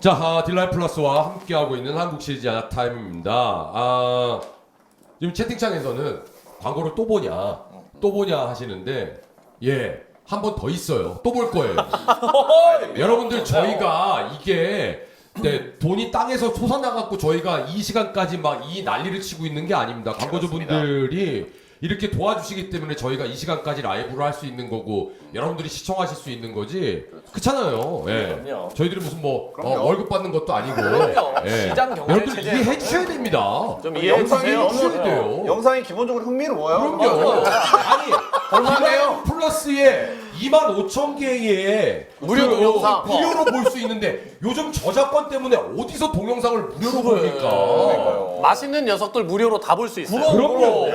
자, 아, 딜라이 플러스와 함께하고 있는 한국 시리즈 야나 타임입니다. 아, 지금 채팅창에서는 광고를 또 보냐, 또 보냐 하시는데, 예, 한 번 더 있어요. 또 볼 거예요. 여러분들 저희가 이게 네, 돈이 땅에서 솟아나갖고 저희가 이 시간까지 막 이 난리를 치고 있는 게 아닙니다. 광고주분들이 이렇게 도와주시기 때문에 저희가 이 시간까지 라이브를 할수 있는 거고 여러분들이 시청하실 수 있는 거지 그렇잖아요. 예. 그럼요. 저희들이 무슨 뭐 어, 그럼요. 월급 받는 것도 아니고 그럼요. 예. 시장 경제 여러분들 체제. 이해해 주셔야 됩니다. 좀 이해해 영상이 주세요. 이해해 주셔야 돼요. 영상이 기본적으로 흥미로워요. 그럼요. 아니 볼만해요. 플러스에 2만 5천 개의 무료 그, 동영상. 어, 무료로 볼 수 있는데 요즘 저작권 때문에 어디서 동영상을 무료로 봅니까? 맛있는 녀석들 무료로 다 볼 수 있어요. 그럼요.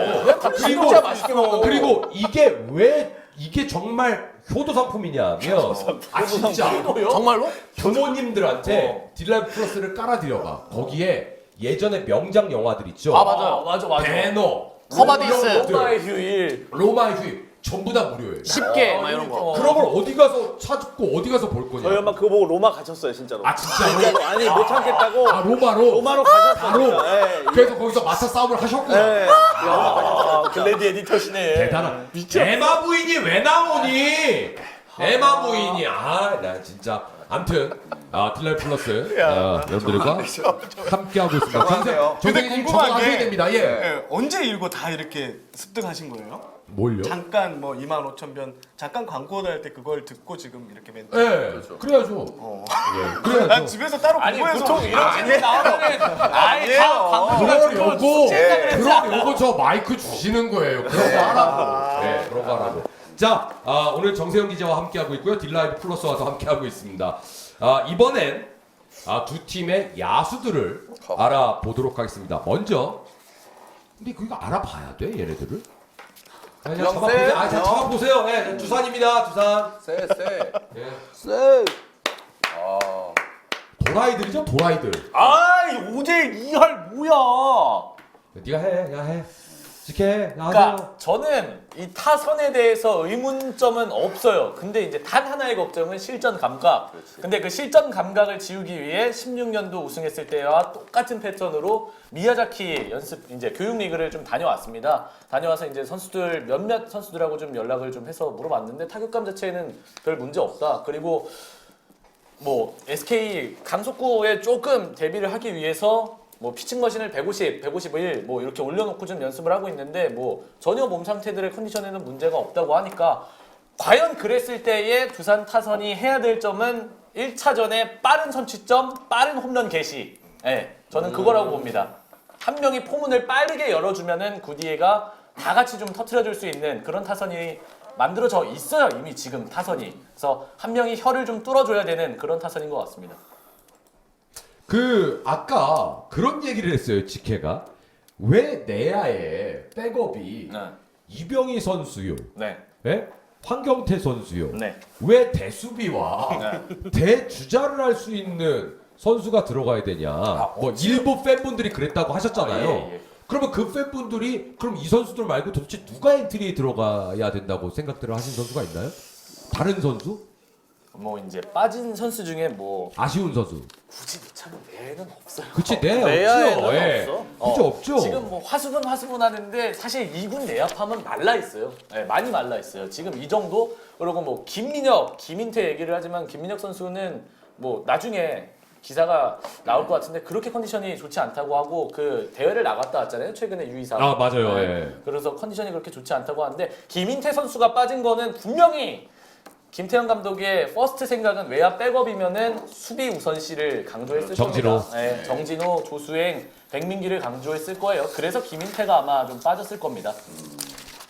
그리고 진짜 맛있게 먹는 거. 그리고 이게 왜 이게 정말 효도 상품이냐면 아 진짜 정말로? 부모님들한테 딜라이브 플러스를 깔아드려봐. 거기에 예전에 명작 영화들 있죠. 아 맞아요. 맞아 맞아. 배너, 커바디스. 로마의 휴일. 로마의 휴일 전부 다 무료예요. 쉽게 막 이런 거. 그런 걸 어디 가서 찾고 어디 가서 볼 거냐? 저희 엄마 그거 보고 로마 가셨어요 진짜로. 아 진짜로? 아니 못 참겠다고 아 로마로? 로마로 가셨어요. 바로? 진짜. 예. 그래서 거기서 마차 싸움을 하셨구나. 예. 아, 글래디 에디터시네. 대단한. 에마 부인이 왜 나오니? 에마 부인이 아 나 진짜. 암튼 아 딜라이 플러스 아, 여러분들과 함께 하고 있습니다. 정확하세요. 정생님 근데 적응하셔야 궁금한 게- 됩니다. 예. 예, 언제 일고 다 이렇게 습득하신 거예요? 뭘요? 잠깐 뭐 2만 5천 변 잠깐 광고 할 때 그걸 듣고 지금 이렇게 멘트. 예. 그래야죠. 어. 예. 난 그래야죠. 집에서 따로 아니 공부해서 보통 이런 질문 나오면은 아예 다 방금 그러려고 했지 그러려고 저 마이크 주시는 거예요. 거 하라고. 네, 그런 거 하라고. 자, 아, 오늘 정세영 기자와 함께 하고 있고요. 딜라이브 플러스 와서 함께 하고 있습니다. 아, 이번엔 아, 두 팀의 야수들을 알아보도록 하겠습니다. 먼저 근데 그거 알아봐야 돼, 얘네들을? 아, 그냥 영세? 잡아보세요. 아, 그냥. 잡아보세요. 예, 두산입니다. 두산. 쎄쎄. 예. 쎄. 아. 도라이들이죠, 도라이들. 아이 오제 이할 뭐야? 네가 해, 야 해. 야 그러니까. 저는 이 타선에 대해서 의문점은 없어요. 근데 이제 단 하나의 걱정은 실전 감각. 근데 그 실전 감각을 지우기 위해 16년도 우승했을 때와 똑같은 패턴으로 미야자키 연습 이제 교육 리그를 좀 다녀왔습니다. 다녀와서 이제 선수들 몇몇 선수들하고 좀 연락을 좀 해서 물어봤는데 타격감 자체는 별 문제 없다. 그리고 뭐 SK 강속구에 조금 대비를 하기 위해서 뭐 피칭 머신을 150, 151 뭐 이렇게 올려놓고 좀 연습을 하고 있는데 뭐 전혀 몸 상태들의 컨디션에는 문제가 없다고 하니까 과연 그랬을 때의 두산 타선이 해야 될 점은 1차전에 빠른 선취점, 빠른 홈런 개시. 예, 저는 그거라고 봅니다. 한 명이 포문을 빠르게 열어주면은 구디에가 다 같이 좀 터트려줄 수 있는 그런 타선이 만들어져 있어요 이미 지금 타선이. 그래서 한 명이 혀를 좀 뚫어줘야 되는 그런 타선인 것 같습니다. 그 아까 그런 얘기를 했어요 지케가 왜 내야의 백업이 네, 이병희 선수요, 네, 예? 황경태 선수요, 네. 왜 대수비와 대주자를 할 수 있는 선수가 들어가야 되냐? 뭐 일부 팬분들이 그랬다고 하셨잖아요. 아, 예, 예. 그러면 그 팬분들이 그럼 이 선수들 말고 도대체 누가 엔트리에 들어가야 된다고 생각들을 하신 선수가 있나요? 다른 선수? 뭐 이제 빠진 선수 중에 뭐 아쉬운 선수? 굳이 참 내는 없어요. 그치 네 내야에는 없죠. 예. 없어. 그치 없죠. 지금 뭐 화수분 화수분 하는데 사실 2군 내합하면 말라 있어요. 예, 많이 말라 있어요. 지금 이 정도 그리고 뭐 김민혁, 김인태 얘기를 하지만 김민혁 선수는 뭐 나중에 기사가 나올 것 같은데 그렇게 컨디션이 좋지 않다고 하고 그 대회를 나갔다 왔잖아요. 최근에 유이사. 아 맞아요. 예. 그래서 컨디션이 그렇게 좋지 않다고 하는데 김인태 선수가 빠진 거는 분명히 김태형 감독의 퍼스트 생각은 외야 백업이면은 수비 우선시를 강조했을 정진호. 겁니다. 네, 정진호, 조수행, 백민기를 강조했을 거예요. 그래서 김인태가 아마 좀 빠졌을 겁니다.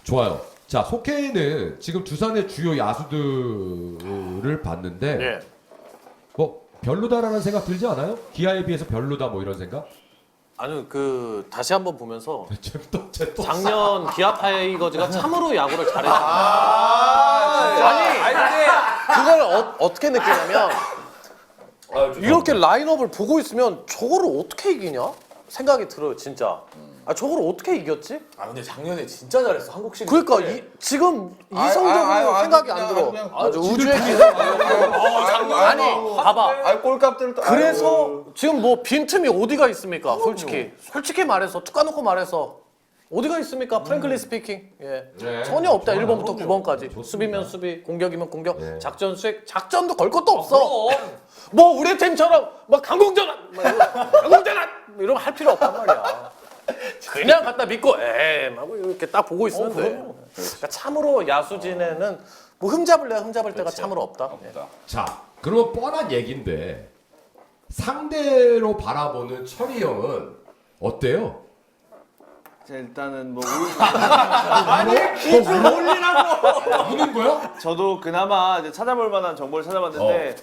좋아요. 자, 속해는 지금 두산의 주요 야수들을 봤는데 예. 뭐 별로다라는 생각 들지 않아요? 기아에 비해서 별로다 뭐 이런 생각? 아니 그 다시 한번 보면서 쟤또 쟤또 작년 기아 타이거즈가 참으로 야구를 잘했어. 아. 아니, 아니 근데 그걸 어, 어떻게 느끼냐면 이렇게 라인업을 보고 있으면 저거를 어떻게 이기냐 생각이 들어요 진짜. 아 저걸 어떻게 이겼지? 아 근데 작년에 진짜 잘했어 한국 시리즈. 그러니까 때. 이, 지금 아유, 이성적으로 아유, 아유, 생각이 아주 안 그냥, 들어. 그냥 아주 우주의 기세. 아니 봐봐. 아 꼴값들 또 그래서 지금 뭐 빈틈이 어디가 있습니까? 솔직히 솔직히 말해서 툭 까놓고 말해서 어디가 있습니까? 프랭클리 스피킹 예. 네. 전혀 없다 좋아요. 1번부터 그럼요. 9번까지 좋습니다. 수비면 수비 공격이면 공격 네. 작전 수행 작전도 걸 것도 없어 그럼. 뭐 우리 팀처럼 막 강공전환 막 이러고 강공전환 뭐 이런 거할 필요 없단 말이야 그냥 갖다 믿고 에이 하고 이렇게 딱 보고 있으면 돼 그러니까 참으로 야수진에는 뭐 흠잡을 내가 흠잡을 때가 참으로 없다 예. 없다. 자, 그러면 뻔한 얘긴데 상대로 바라보는 철이 형은 어때요? 자, 일단은 뭐 우는 거야? 저도 그나마 이제 찾아볼 만한 정보를 찾아봤는데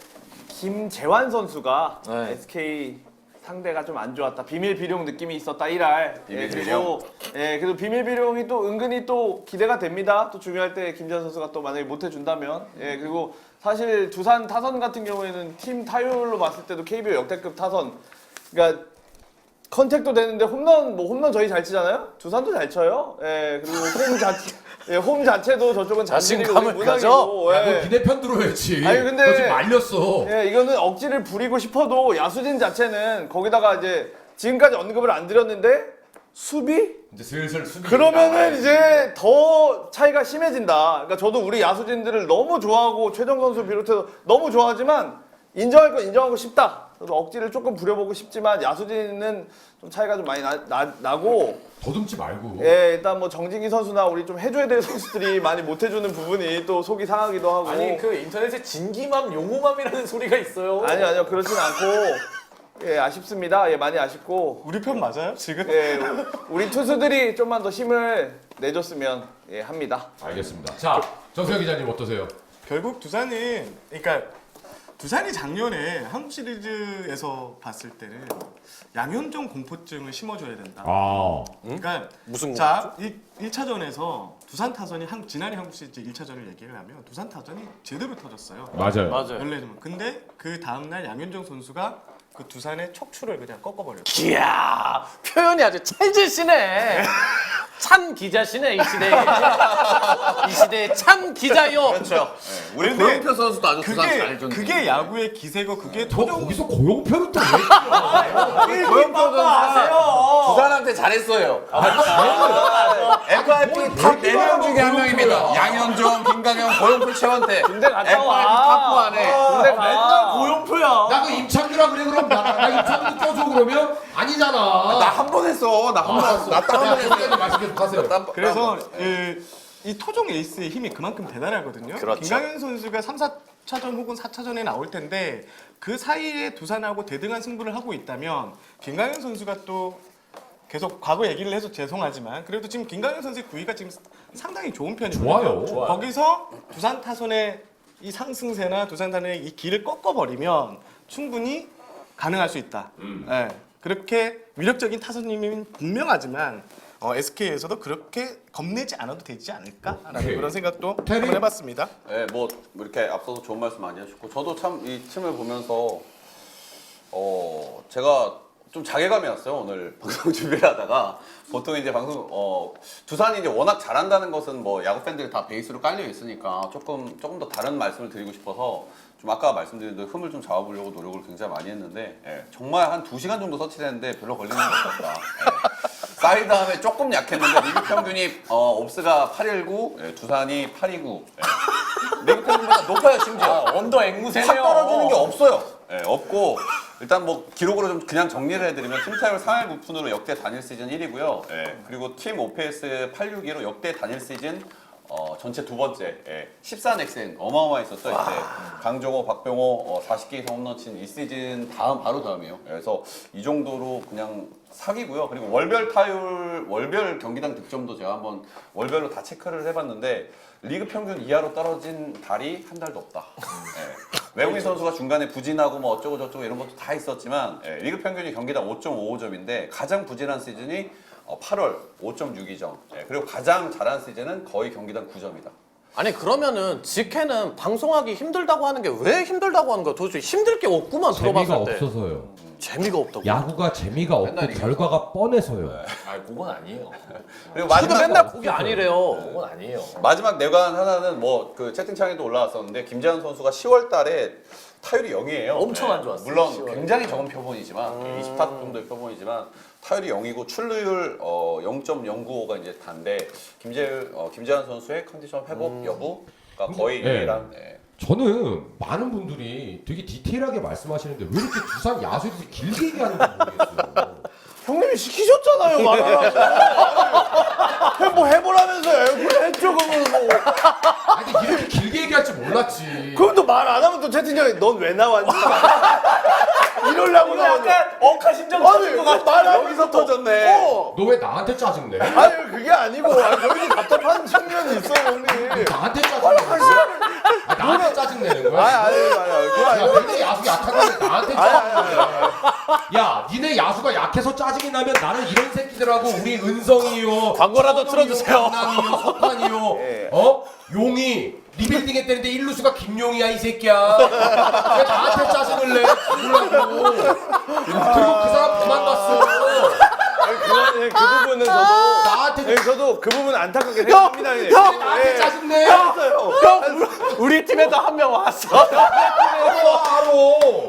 김재환 선수가 SK 상대가 좀 안 좋았다. 비밀 비룡 느낌이 있었다 1할. 비밀 예, 비룡. 그리고 예, 그래도 비밀 비룡이 또 은근히 또 기대가 됩니다. 또 중요할 때 김재환 선수가 또 만약에 못 해준다면. 예, 그리고 사실 두산 타선 같은 경우에는 팀 타율로 봤을 때도 KBO 역대급 타선. 그러니까 컨택도 되는데 홈런 뭐 홈런 저희 잘 치잖아요. 두산도 잘 쳐요. 예, 그리고 홈 자체 예, 홈 자체도 저쪽은 자신감을 가져. 문학이고. 야, 너 예. 기대 편 들어야지. 아니, 근데- 너 지금 말렸어. 예, 이거는 억지를 부리고 싶어도 야수진 자체는 거기다가 이제 지금까지 언급을 안 드렸는데 수비? 이제 슬슬 수비. 그러면은 이제 더 차이가 심해진다. 그러니까 저도 우리 야수진들을 너무 좋아하고 최정 선수 비롯해서 너무 좋아하지만 인정할 건 인정하고 싶다. 저도 억지를 조금 부려보고 싶지만 야수진은 좀 차이가 좀 많이 나, 고 더듬지 말고. 예, 일단 뭐 정진기 선수나 우리 좀 해줘야 될 선수들이 많이 못 해주는 부분이 또 속이 상하기도 하고. 아니 그 인터넷에 진기맘 용호맘이라는 소리가 있어요. 아니요, 아니요. 그렇진 않고 예, 아쉽습니다. 예, 많이 아쉽고 우리 편 맞아요 지금? 예, 우리 투수들이 좀만 더 힘을 내줬으면 예, 합니다. 알겠습니다. 자, 정수영 기자님 어떠세요? 결국 두산은 그러니까 두산이 작년에 한국 시리즈에서 봤을 때는 양현종 공포증을 심어줘야 된다. 아, 그러니까 무슨 자 1, 1차전에서 두산 타선이 한, 지난해 한국 시리즈 1차전을 얘기를 하면 두산 타선이 제대로 터졌어요. 맞아요. 맞아요 근데 그 다음 날 양현종 선수가 그 두산의 척추를 그냥 꺾어버렸어요. 이야 표현이 아주 찰지시네 참 기자시네 이 시대에 이 시대의 참 기자요 그렇죠. 우리 근데 고영표 선수도 아주 두산 잘 그게 줬는데. 그게 야구의 기세고 그게 저 토종 거기서 고용표를 또 왜? 고영표 선수 두산한테 잘했어요. FIP 탑 4명 중에 한 명입니다. 양현종, 김강현, 고영표, 최원태. 군대 갔다 FIP 와. 탑4 안에. 군대 가. 고용표야. 나그 임창 규라 그래 그럼 나, 나 임창규 껴줘 그러면 아니잖아. 나 한 번 했어. 나 한 번 했어. 나딱한 번 했어. 번 말씀 계속 하세요. 나- 그래서 이, 이 토종 에이스의 힘이 그만큼 대단하거든요. 그렇죠. 김강현 선수가 3, 4차전 혹은 4차전에 나올 텐데 그 사이에 두산하고 대등한 승부를 하고 있다면 김강현 선수가 또 계속 과거 얘기를 해서 죄송하지만 그래도 지금 김강현 선수의 구위가 지금 상당히 좋은. 좋아요. 좋아요. 거기서 두산 타선의 이 상승세나 두산 타선의 이 길을 꺾어버리면 충분히 가능할 수 있다. 음. 예, 그렇게 위력적인 타선님이 분명하지만 어, SK에서도 그렇게 겁내지 않아도 되지 않을까라는 오케이. 그런 생각도? 한번 해봤습니다. 네, 뭐 이렇게 앞서서 좋은 말씀 많이 하셨고 저도 참 이 팀을 보면서 어 제가 좀 자괴감이 왔어요 오늘 방송 준비를 하다가 보통 이제 방송 어 두산이 이제 워낙 잘한다는 것은 뭐 야구 팬들이 다 베이스로 깔려 있으니까 조금 조금 더 다른 말씀을 드리고 싶어서 좀 아까 말씀드린 대로 흠을 좀 잡아보려고 노력을 굉장히 많이 했는데 예, 정말 한두 시간 정도 서치했는데 별로 걸리는 게 없었다. 예. 사이드 함에 조금 약했는데 리그 평균이 어, 옵스가 819, 예, 두산이 829. 예. 리그 평균보다 높아요 심지어. 언더 확 앵무새네요. 떨어지는 게 없어요. 예, 없고 일단 뭐 기록으로 좀 그냥 정리를 해드리면 팀 타율 3할 9푼으로 역대 단일 시즌 1위고요. 예, 그리고 팀 OPS 862로 역대 단일 시즌 어, 전체 두 번째 예, 14넥센 어마어마했었죠 이때 강정호, 박병호 어, 40개 이상 홈런 친 이 시즌 다음 바로 다음이에요. 예, 그래서 이 정도로 그냥 사기고요. 그리고 월별 타율, 월별 경기당 득점도 제가 한번 월별로 다 체크를 해봤는데 리그 평균 이하로 떨어진 달이 한 달도 없다. 예. 외국인 선수가 중간에 부진하고 뭐 어쩌고 저쩌고 이런 것도 다 있었지만 예, 리그 평균이 경기당 5.55점인데 가장 부진한 시즌이 어, 8월 5.62점. 예, 그리고 가장 잘한 시즌은 거의 경기당 9점이다. 아니 그러면은 직해는 방송하기 힘들다고 하는 게 왜 힘들다고 하는 거야? 도대체 힘들 게 없구만 재미가 들어봤을 때. 없어서요. 재미가 없다고. 야구가 재미가 없고 맨날. 결과가 뻔해서요. 아, 그건 아니에요. 그리고 마지막 맨날 그게 아니래요. 그건 아니에요. 마지막 내관 하나는 뭐 그 채팅창에도 올라왔었는데 김재현 선수가 10월 달에 타율이 0이에요. 엄청 안 좋았어요, 물론 10월 에. 굉장히 적은 표본이지만 20타 정도의 표본이지만 타율이 0이고 출루율 어, 0.095가 이제 단데 김재 어, 김재현 선수의 컨디션 회복 여부가 거의 네. 유일한 네. 저는 많은 분들이 되게 디테일하게 말씀하시는데 왜 이렇게 두산 야수에 대해서 길게 얘기하는지 모르겠어요. 형님이 시키셨잖아요 말하라고. 뭐 해보라면서요. 그래 했죠 그러면 뭐. 아니 이렇게 길게 얘기할 줄 몰랐지. 그럼 또 말 안 하면 또 채팅창에 넌 왜 나왔니? 이럴라고 나왔냐? 약간 억하 심정 아니 터진 것 같아. 말하면 여기서 터졌네. 어. 너 왜 나한테 짜증내? 아니 그게 아니고 아니, 저희도 답답한 측면이 있어요 형님. 나한테 짜증내. 아, 나한테 짜증내는 거야? 아니 아니 아니 그거 야, 아니고. 니네 야수 약하다고 나한테 짜증내. 야, 니네 야수가 약해서 짜증이 나면 나는 이런 새끼들하고 우리 은성이요. 광고라도 틀어주세요. 강남이요, 석환이요. 예. 어? 용이 리빌딩 했다는데 일루수가 김용이야 이 새끼야. 왜 나한테 짜증을 내? 죽으려고. 그리고 그 사람 도망갔어. 아니, 그건, 예, 그 부분은 저도 나한테 예, 저도 그 부분 안타깝게 생각합니다. 예. 왜 나한테 예. 짜증 내? 형 우리 팀에도 한 명 왔어. 알아.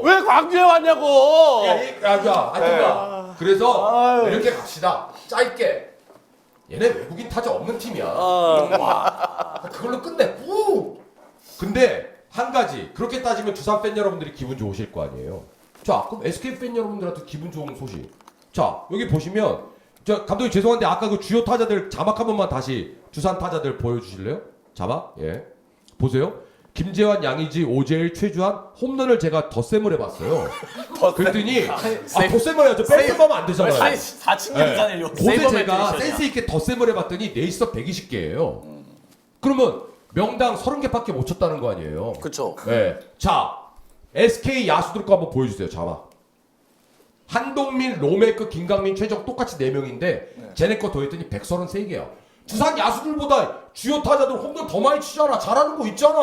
왜 광주에 왔냐고. 야, 이- 야, 야, 하여튼가. 그래서 이렇게 갑시다. 짧게. 얘네 외국인 타자 없는 팀이야. 와, 그걸로 끝냈고. 근데 한 가지 그렇게 따지면 두산 팬 여러분들이 기분 좋으실 거 아니에요. 자, 그럼 SK 팬 여러분들한테 기분 좋은 소식. 자, 여기 보시면 저 감독님 죄송한데 아까 그 주요 타자들 자막 한 번만 다시 두산 타자들 보여주실래요? 자막, 예, 보세요. 김재환, 양의지, 오재일, 최주환 홈런을 제가 덧셈을 해봤어요. 그랬더니 아, 덧셈을 해야죠. 뺄셈 하면 안 되잖아요. 아니 4층 네. 계산을 요 곳에 세이버 제가. 센스 있게 덧셈을 해봤더니 네이스터 120개예요. 그러면 명당 30개밖에 못 쳤다는 거 아니에요. 그쵸. 네. 자, SK 야수들 거 한번 보여주세요. 자막. 한동민, 로메크, 김강민, 최정 똑같이 4명인데 쟤네 거 더했더니 133개야. 두산 야수들보다 주요 타자들 홈런 더 많이 치잖아. 잘하는 거 있잖아.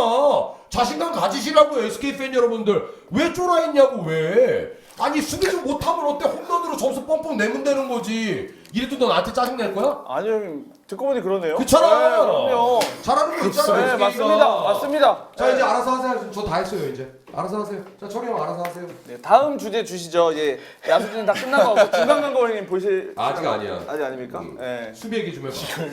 자신감 가지시라고 SK 팬 여러분들. 왜 쫄아 있냐고 왜. 아니 수비 좀 못하면 어때 홈런으로 점수 뻥뻥 내면 되는 거지. 이래도 너 나한테 짜증낼 거야? 아니 듣고 보니 그러네요. 그렇잖아. 네, 그럼요. 잘하는 거 있잖아. 네. 맞습니다. 맞습니다. 자 이제 알아서 하세요. 저 다 했어요 이제. 알아서 하세요. 자 철이 형 알아서 하세요. 네, 다음 주제 주시죠. 예, 야수진은 다 끝난 거 같고 김강강 거님 보실 아직 아니야. 아직 아닙니까? 음. 예. 수비 얘기 좀 해봐.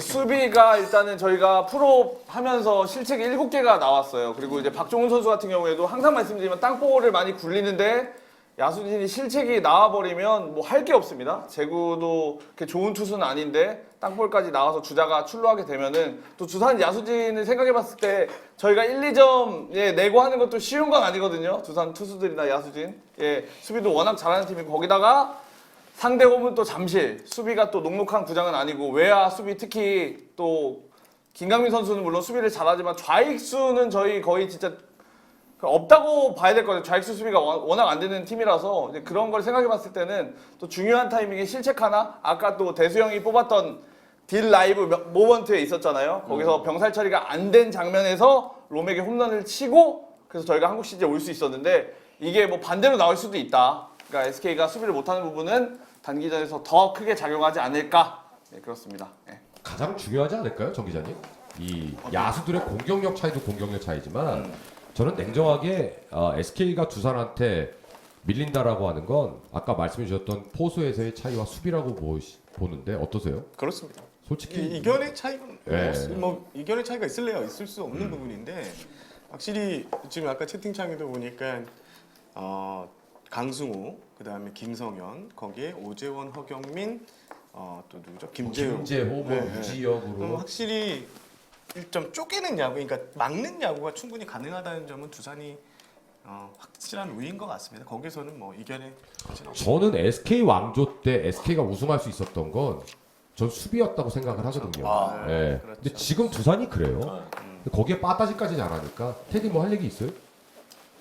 수비가 일단은 저희가 프로 하면서 실책이 7개가 나왔어요. 그리고 이제 박종훈 선수 같은 경우에도 항상 말씀드리면 땅볼을 많이 굴리는데 야수진이 실책이 나와버리면 뭐 할 게 없습니다. 제구도 그렇게 좋은 투수는 아닌데 땅볼까지 나와서 주자가 출루하게 되면은 또 두산 야수진을 생각해봤을 때 저희가 1, 2점 예, 내고 하는 것도 쉬운 건 아니거든요. 두산 투수들이나 야수진 예, 수비도 워낙 잘하는 팀이고 거기다가 상대 홈은 또 잠실 수비가 또 녹록한 구장은 아니고 외야 수비 특히 또 김강민 선수는 물론 수비를 잘하지만 좌익수는 저희 거의 진짜 없다고 봐야 될 거예요. 좌익수 수비가 워- 워낙 안 되는 팀이라서 그런 걸 생각해 봤을 때는 또 중요한 타이밍에 실책 하나 아까 또 대수형이 뽑았던 딜 라이브 몇- 모먼트에 있었잖아요. 거기서 병살 처리가 안 된 장면에서 롬에게 홈런을 치고 그래서 저희가 한국 시리즈에 올 수 있었는데 이게 뭐 반대로 나올 수도 있다. 그러니까 SK가 수비를 못하는 부분은 단기전에서 더 크게 작용하지 않을까. 네, 그렇습니다. 네. 가장 중요하지 않을까요, 정 기자님? 이 야수들의 공격력 차이도 공격력 차이지만 저는 냉정하게 어, SK가 두산한테 밀린다라고 하는 건 아까 말씀해 주셨던 포수에서의 차이와 수비라고 보시, 보는데 어떠세요? 그렇습니다. 솔직히 이, 이견의 차이가 네. 뭐, 뭐 이견의 차이가 있을래요 있을 수 없는 부분인데 확실히 지금 아까 채팅창에도 보니까 어, 강승우 그 다음에 김성현 거기에 오재원 허경민 어, 또 누구죠 김재우 김재호, 뭐 네, 네. 그럼 우지혁으로 확실히 일점 쪼개는 야구 그러니까 막는 야구가 충분히 가능하다는 점은 두산이 어, 확실한 우위인 것 같습니다. 거기서는 뭐 없- 저는 SK 왕조 때 SK가 우승할 수 있었던 건 전 수비였다고 생각을 하거든요. 아, 예. 그렇죠. 근데 지금 두산이 그래요. 근데 거기에 빠따지까지 잘하니까 테디 뭐 할 얘기 있어요?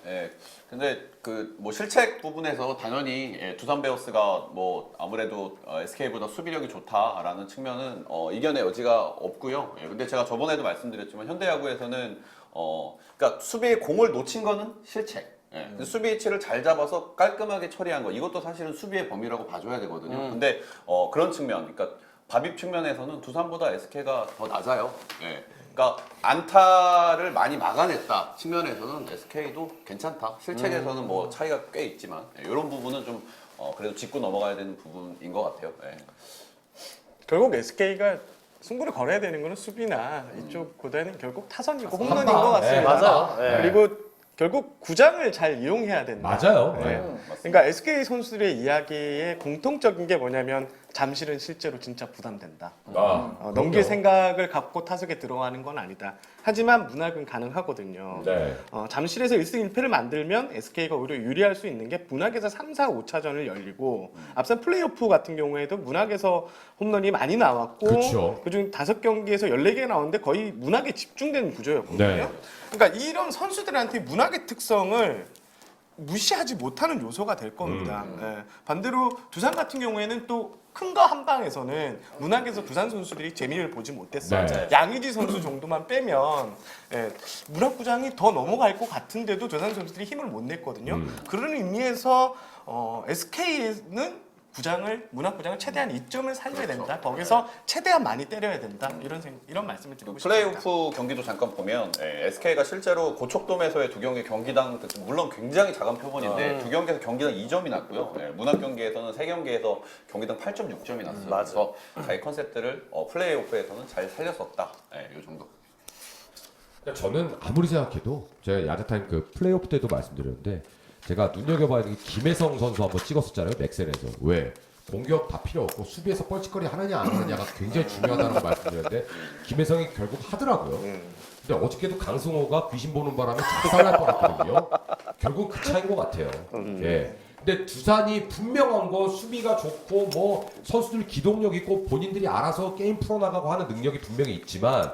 예. 근데 그 뭐 실책 부분에서 당연히 예, 두산 베어스가 뭐 아무래도 어, SK보다 수비력이 좋다라는 측면은 어, 이견의 여지가 없고요. 예, 근데 제가 저번에도 말씀드렸지만 현대야구에서는 어, 그러니까 수비에 공을 놓친 거는 실책. 예, 근데 수비 위치를 잘 잡아서 깔끔하게 처리한 거 이것도 사실은 수비의 범위라고 봐줘야 되거든요. 근데 어, 그런 측면, 그러니까 밥입 측면에서는 두산보다 SK가 더 낮아요. 예. 그러니까 안타를 많이 막아냈다 측면에서는 SK도 괜찮다. 실책에서는 뭐 차이가 꽤 있지만 이런 부분은 좀 어, 그래도 짚고 넘어가야 되는 부분인 것 같아요. 예. 결국 SK가 승부를 걸어야 되는 거는 수비나 이쪽 보다는 결국 타선이고 홈런인. 것 같습니다. 네, 맞아요. 네. 그리고 결국 구장을 잘 이용해야 된다. 맞아요. 네. 네. 그러니까 SK 선수들의 이야기의 공통적인 게 뭐냐면 잠실은 실제로 진짜 부담된다. 아, 어, 넘길 생각을 갖고 타석에 들어가는 건 아니다. 하지만 문학은 가능하거든요. 네. 어, 잠실에서 1승 1패를 만들면 SK가 오히려 유리할 수 있는 게 문학에서 3, 4, 5차전을 열리고 앞선 플레이오프 같은 경우에도 문학에서 홈런이 많이 나왔고 그쵸. 그중 다섯 경기에서 14개 나왔는데 거의 문학에 집중된 구조였거든요. 네. 그러니까 이런 선수들한테 문학의 특성을 무시하지 못하는 요소가 될 겁니다. 음. 예. 반대로 두산 같은 경우에는 또 큰 거 한 방에서는 문학에서 두산 선수들이 재미를 보지 못했어요. 네. 양의지 선수 정도만 빼면 예, 문학구장이 더 넘어갈 것 같은데도 두산 선수들이 힘을 못 냈거든요. 음. 그런 의미에서 어, SK는 구장을 문학구장을 최대한 이점을 살려야 된다. 거기서 최대한 많이 때려야 된다. 이런 생, 이런 말씀을 드리고 싶습니다. 플레이오프 경기도 잠깐 보면 SK가 실제로 고척돔에서의 두 경기 경기당 그 물론 굉장히 작은 표본인데 두 경기에서 경기당 2점이 났고요. 예, 문학 경기에서는 세 경기에서 경기당 8.6점이 났어요. 맞아요. 그래서 자기 컨셉들을 어, 플레이오프에서는 잘 살렸었다. 예, 이 정도. 그러니까 저는 아무리 생각해도 제가 야자타임 그 플레이오프 때도 말씀드렸는데 제가 눈여겨봐야 되는 게 김혜성 선수 한번 찍었었잖아요 맥셀에서 왜 공격 다 필요 없고 수비에서 뻘짓거리 하느냐 안 하느냐가 굉장히 중요하다는 걸 말씀드렸는데 김혜성이 결국 하더라고요. 근데 어저께도 강승호가 귀신 보는 바람에 작살날 뻔했거든요. 결국 그 차이인 것 같아요. 예. 근데 두산이 분명한 거 수비가 좋고 뭐 선수들 기동력 있고 본인들이 알아서 게임 풀어나가고 하는 능력이 분명히 있지만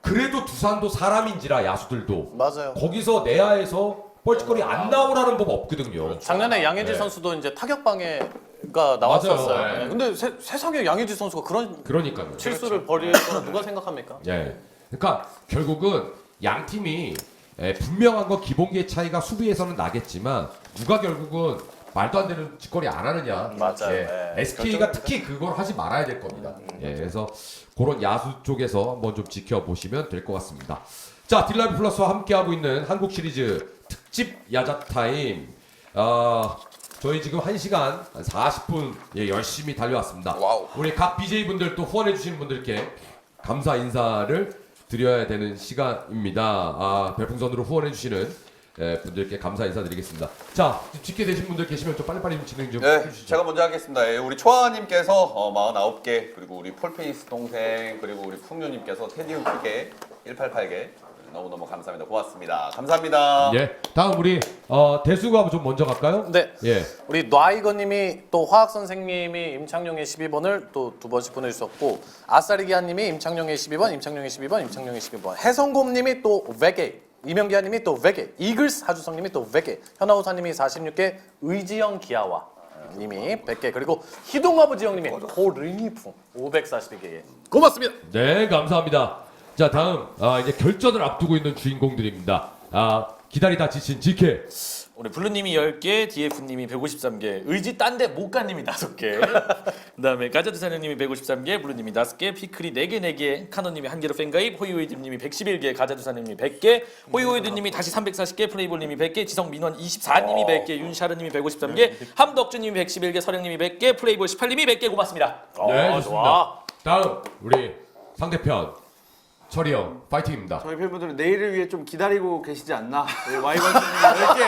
그래도 두산도 사람인지라 야수들도 맞아요. 거기서 내야에서 뻘짓거리 안 나오라는 법 없거든요. 작년에 양혜지 네. 선수도 이제 타격 방해가 나왔었어요. 맞아요. 네. 네. 근데 세, 세상에 양혜지 선수가 그런 그러니까요. 실수를 벌일 거라 누가 생각합니까? 예. 그러니까 결국은 양 팀이 예, 분명한 건 기본기의 차이가 수비에서는 나겠지만 누가 결국은 말도 안 되는 짓거리 안 하느냐. 맞아요. 예. 예. SK가 특히 그걸 하지 말아야 될 겁니다. 예. 그래서 그런 야수 쪽에서 한번 좀 지켜보시면 될 것 같습니다. 자, 딜라이브 플러스와 함께하고 있는 한국 시리즈 특집 야자 타임. 아, 저희 지금 1시간 40분 예, 열심히 달려왔습니다. 와우. 우리 각 BJ분들 또 후원해주시는 분들께 감사 인사를 드려야 되는 시간입니다. 아, 별풍선으로 후원해주시는 예, 분들께 감사 인사드리겠습니다. 자, 짓게 되신 분들 계시면 좀 빨리빨리 좀 진행 좀 네, 해주시죠. 제가 먼저 하겠습니다. 예, 우리 초아님께서 어, 49개, 그리고 우리 폴피니스 동생, 그리고 우리 풍류님께서 테디움 2개, 188개. 너무너무 감사합니다. 고맙습니다. 감사합니다. 예, 다음 우리 어, 대수가 좀 먼저 갈까요? 네. 예, 우리 놔이거님이 또 화학 선생님이 임창용의 12번을 또 두 번씩 보내주셨고 아싸리기아님이 임창용의 12번, 임창용의 12번, 임창용의 12번, 해성곰님이 또 ve개, 이명기아님이 또 ve개, 이글스 하주성님이 또 ve개, 현아우사님이 46개, 의지영 기아와 님이 100개 그리고 희동 아버지 형님이 도르니풍 542개 고맙습니다. 네, 감사합니다. 자, 다음 아, 이제 결전을 앞두고 있는 주인공들입니다. 아, 기다리다 지친 지케. 우리 블루님이 10개, DF님이 153개, 의지 딴 데 못가님이 5개, 그 다음에 가자두사님이 153개, 블루님이 5개, 피클이 4개 4개, 카노님이 1개로 팬가입, 호이호이드님이 111개, 가자두사님이 100개, 호이호이드님이 다시 340개, 플레이볼님이 100개, 지성민원 24님이 100개, 윤샤르님이 153개, 함덕주님이 111개, 서령님이 100개, 플레이볼 18님이 100개 고맙습니다. 네, 어, 좋습니다. 좋아. 다음 우리 상대편 철이 형 파이팅입니다. 저희 팬분들은 내일을 위해 좀 기다리고 계시지 않나? 네, 와이번스님이 10개,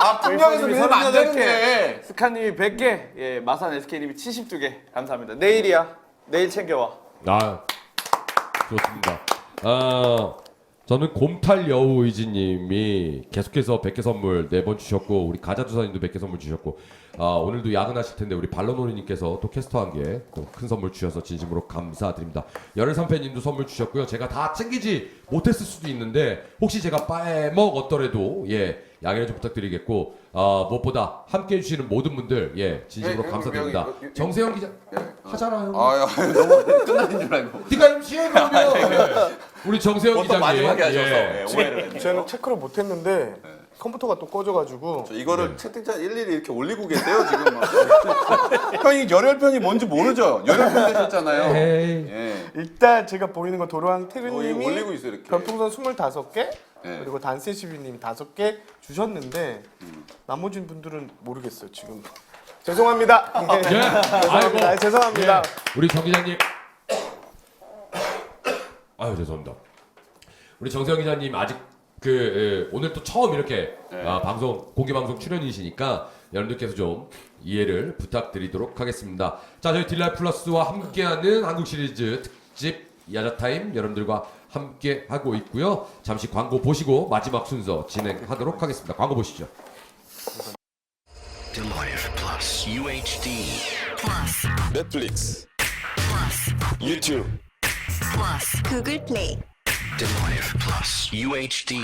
아 분명해서 믿으면 안 되는데. 스카님이 100개, 예, 마산 SK님이 72개. 감사합니다. 내일이야. 내일 챙겨와. 아 좋습니다. 아 저는 곰탈 여우 의지님이 계속해서 100개 선물 4번 주셨고 우리 가자두사님도 100개 선물 주셨고 아 오늘도 야근하실 텐데 우리 발로노리님께서 또 캐스터 한 개 또 큰 선물 주셔서 진심으로 감사드립니다. 열혈삼패님도 선물 주셨고요. 제가 다 챙기지 못했을 수도 있는데 혹시 제가 빼먹었더라도 예 양해 좀 부탁드리겠고 어, 무엇보다 함께 해 주시는 모든 분들 예 진심으로 예, 예, 감사드립니다. 여기, 여기, 정세영 기자 예. 하잖아요. 아, 야, 너무 끝나는 줄 알고. 네가 MC해 그러면 예. 우리 정세영 보통 기자님 마지막에 하셔서 예. 예, 오해를 했네요. 저는 체크를 못했는데 컴퓨터가 또 꺼져가지고 저 이거를 채팅창 일일이 이렇게 올리고 계세요 지금 막. 형이 열혈편이 뭔지 모르죠? 열혈편 되셨잖아요. 에이. 예. 일단 제가 보이는 건 도로왕 어, 이거 태그님이 올리고 있어 이렇게. 별풍선 25개 네. 그리고 단세시비님 5개 주셨는데 나머지 분들은 모르겠어요 지금 죄송합니다 예. 예. 아이고. 아, 죄송합니다 예. 우리 정 기자님. 아유 죄송합니다. 우리 정세영 기자님 아직 그 예, 오늘 또 처음 이렇게 네. 아, 방송 공개 방송 출연이시니까 여러분들께서 좀 이해를 부탁드리도록 하겠습니다. 자 저희 딜라이 플러스와 함께하는 한국 시리즈 특집 야자 타임 여러분들과 함께 하고 있고요. 잠시 광고 보시고 마지막 순서 진행하도록 하겠습니다. 광고 보시죠. Plus UHD. 넷플릭스, 유튜브, 구글 플레이 Delife Plus UHD.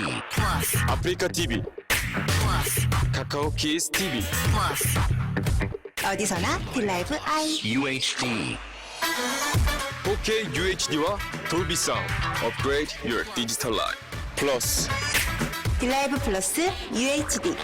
아프리카 TV, 카카오 키스 TV. 어디서나 딜라이브 아이 UHD. 4K UHD와 돌비 사운드. Upgrade your digital life. 플러스 딜라이브 플러스 UHD